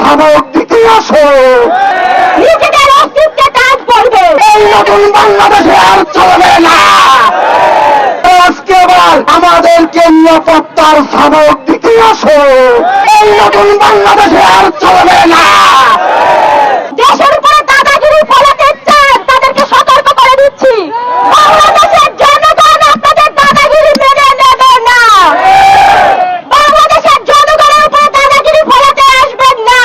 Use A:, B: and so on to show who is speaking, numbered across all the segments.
A: সাবক দিতে আসো।
B: নিজেদের অস্তিত্বে কাজ করবে।
A: এই নতুন বাংলাদেশে আর চলবে না। আজকে আবার আমাদেরকে নিরাপত্তার সাবক দিতে আসো। এই নতুন বাংলাদেশে আর চলবে না
B: দেশের উপরে দাদাগিরি ফলাতে চান তাদেরকে সতর্ক করে দিচ্ছি বাংলাদেশের জনগণ আপনাদের দাদাগিরি মেনে নেবে না বাংলাদেশের জনগণের উপরে দাদাগিরি ফলাতে আসবেন না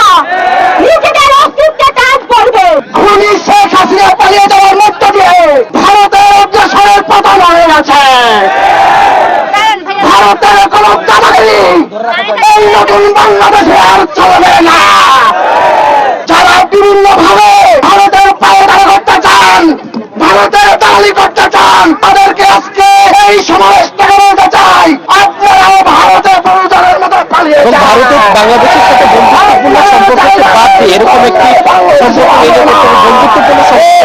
B: নিজেদের অস্তিত্বে কাজ করবে
A: খুনি শেখ হাসিনা পালিয়ে যাওয়ার মধ্য দিয়ে ভারতের অগ্রসরের পতন হয়ে গেছে ভারতের কোন দাদাগিরি এই নতুন বাংলাদেশে আর চলবে না। যারা বিভিন্ন ভাবে ভারতের পায়ে দাঁড়া করতে চান ভারতের দালালি করতে চান তাদেরকে আজকে এই সমাবেশ থেকে বলতে চাই। আপনারাও ভারতের প্রয়োজনের মতো পালিয়ে যান।
C: ভারতের বাংলাদেশের সাথে বন্ধুত্বপূর্ণ সম্পর্ককে বাদ দিয়ে এরকম একটি সম্পর্ক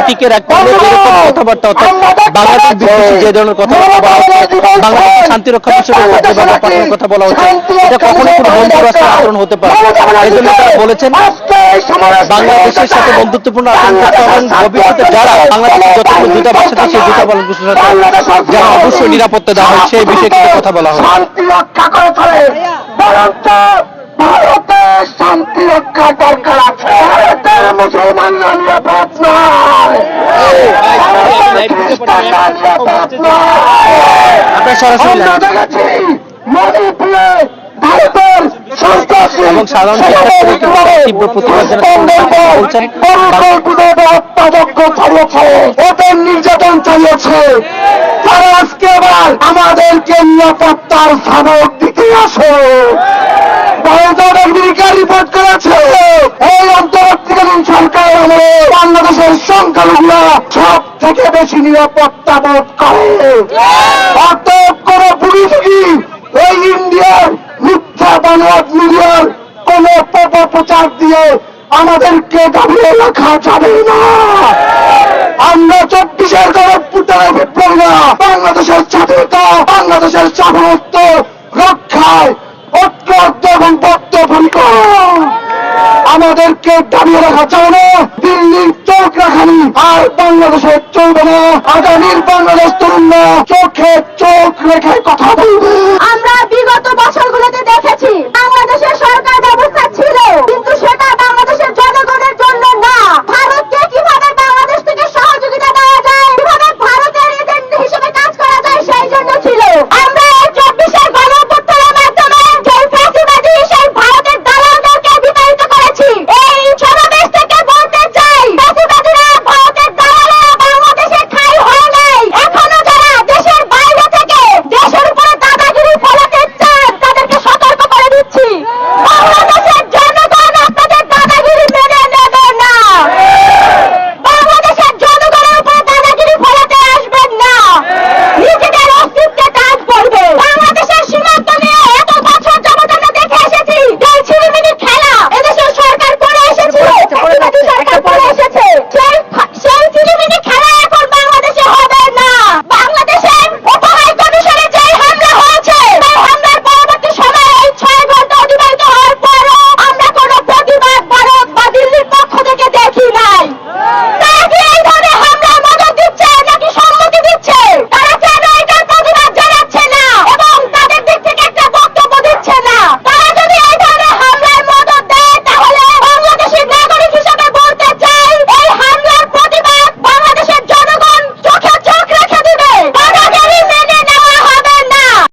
C: টিকে রাখতে হলে এরকম কথাবার্তা অর্থাৎ বাংলাদেশ বিদ্বেষী যে ধরনের কথাবার্তা বলা হচ্ছে বাংলাদেশের শান্তি রক্ষা বিষয়ে বাবা পাঠানোর কথা বলা হচ্ছে। এটা কখনো কোনো বন্ধু রাষ্ট্রের আচরণ হতে পারে। এই জন্য তারা বলেছেন বাংলাদেশের সাথে বন্ধুত্বপূর্ণ আচরণ করতে এবং ভবিষ্যতে যারা বাংলাদেশের যতগুলো দূতাবাস আছে সেই দূতাবাসগুলোর সাথে অবশ্যই নিরাপত্তা দেওয়া হয় সেই বিষয়ে কিন্তু কথা বলা হয়
A: শান্তি রক্ষা করে চলে। ভারতের শান্তি রক্ষা দরকার নির্যাতন চালিয়েছে তারা আজকে আবার আমাদেরকে নিরাপত্তার সাবক দিতে আসো আমেরিকা রিপোর্ট করেছে এই অন্তর্বর্তীকালীন সরকার আমলে বাংলাদেশের সংখ্যালঘুরা সব থেকে বেশি নিরাপত্তা বোধ করে। অতএব কোন পুলিশি এই ইন্ডিয়ার মিথ্যা বানোয়াট মিডিয়ার কোন অপপ্রচার দিয়ে আমাদেরকে দাবিয়ে রাখা যাবে না। আমরা চব্বিশের গণপুত্রের বিপ্লবীরা বাংলাদেশের স্বাধীনতা, বাংলাদেশের সাধারণত্ব রক্ষায় ঐক্যবদ্ধ এবং বদ্ধপরিকর। আমাদেরকে দাবিয়ে রাখা চাও না। দিল্লির চোখ রাখানি আর বাংলাদেশের চলবে না আগামীর বাংলাদেশ তরুণরা চোখে চোখ রেখে কথা বলবে।